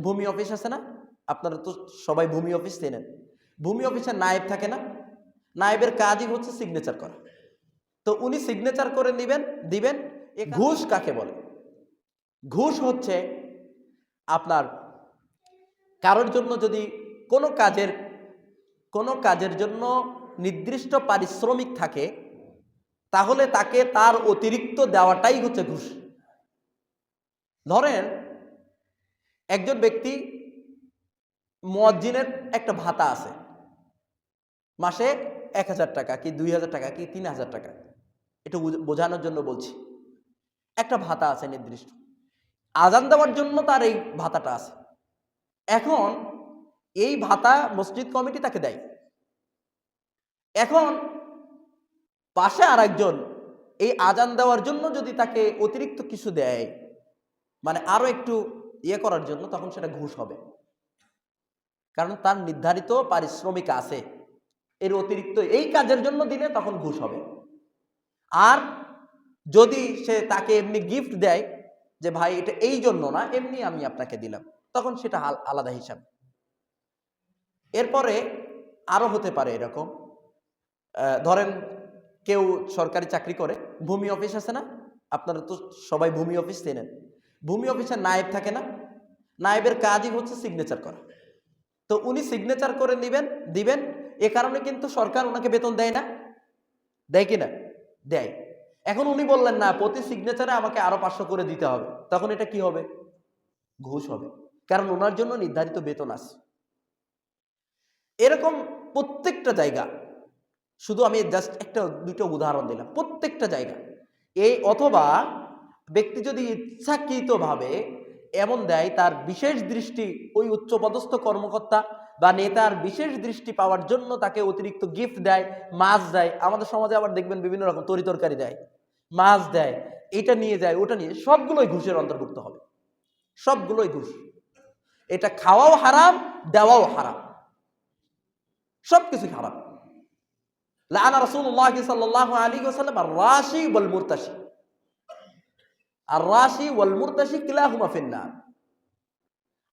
ভূমি অফিস আছে না? আপনারা তো সবাই ভূমি অফিস চেনেন। ভূমি অফিসে নায়েব থাকে না? নায়েবের কাজই হচ্ছে সিগনেচার করা। তো উনি সিগনেচার করে নেবেন, দিবেন ঘুষ কাকে বলে? ঘুষ হচ্ছে আপনার কারোর জন্য যদি কোনো কাজের কোনো কাজের জন্য নির্দিষ্ট পারিশ্রমিক থাকে, তাহলে তাকে তার অতিরিক্ত দেওয়াটাই হচ্ছে ঘুষ। ধরেন একজন ব্যক্তি মুয়াজ্জিনের একটা ভাতা আছে। মাসে এক হাজার টাকা কি দুই হাজার টাকা কি তিন হাজার টাকা। এটা বোঝানোর জন্য বলছি। একটা ভাতা আছে নির্দিষ্ট। আজান দেওয়ার জন্য তার এই ভাতাটা আছে। এখন এই ভাতা মসজিদ কমিটি তাকে দেয়। এখন পাশে আর একজন এই আজান দেওয়ার জন্য যদি তাকে অতিরিক্ত কিছু দেয় মানে আরও একটু ইয়ে করার জন্য তখন সেটা ঘুষ হবে। কারণ তার নির্ধারিত পারিশ্রমিক আছে। এর অতিরিক্ত এই কাজের জন্য দিলে তখন ঘুষ হবে। আর যদি সে তাকে এমনি গিফট দেয় যে, ভাই, এটা এই জন্য না, এমনি আমি আপনাকে দিলাম। তখন সেটা আলাদা হিসাব। এরপরে আরও হতে পারে এরকম। ধরেন কেউ সরকারি চাকরি করে, ভূমি অফিস আছে না? আপনারা তো সবাই ভূমি অফিস চেনেন। ভূমি অফিসে নায়েব থাকে না? নায়েবের কাজই হচ্ছে সিগনেচার করা। তো উনি সিগনেচার করে নেবেন, দিবেন, এ কারণে কিন্তু সরকার ওনাকে বেতন দেয় না। দেয় কি না? দেয়। এখন উনি বললেন, না, প্রতি সিগনেচারে আমাকে আরও পাঁচশো করে দিতে হবে। তখন এটা কি হবে? ঘুষ হবে। কারণ ওনার জন্য নির্ধারিত বেতন আছে। এরকম প্রত্যেকটা জায়গা, শুধু আমি জাস্ট একটা, দুটো উদাহরণ দিলাম। প্রত্যেকটা জায়গা, এই অথবা ব্যক্তি যদি ইচ্ছাকৃতভাবে এমন দেয়, তার বিশেষ দৃষ্টি ওই উচ্চপদস্থ কর্মকর্তা বা নেতার বিশেষ দৃষ্টি পাওয়ার জন্য তাকে অতিরিক্ত গিফট দেয়, মাছ দেয়। আমাদের সমাজে আবার দেখবেন বিভিন্ন রকম তরি তরকারি দেয়, মাছ দেয়, এটা নিয়ে যায়, ওটা নিয়ে, সবগুলোই ঘুষের অন্তর্ভুক্ত হবে। সবগুলোই ঘুষ। এটা খাওয়াও হারাম, দেওয়াও হারাম। সবকিছু হারাম। লানা রাসূলুল্লাহ সাল্লাল্লাহু আলাইহি ওয়াসাল্লাম আর রাশি ওয়াল মুরতাশি। আর রাশি ওয়াল মুরতাশি কিলাহুমা ফিন্নার।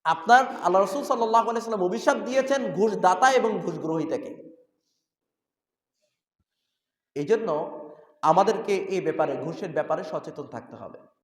আপনার আল্লাহ রসুল সাল্লাহ আলাইসাল্লাম অভিশাপ দিয়েছেন ঘুষ দাতা এবং ঘুষ গ্রহীতাকে এই জন্য আমাদেরকে এই ব্যাপারে, ঘুষের ব্যাপারে সচেতন থাকতে হবে।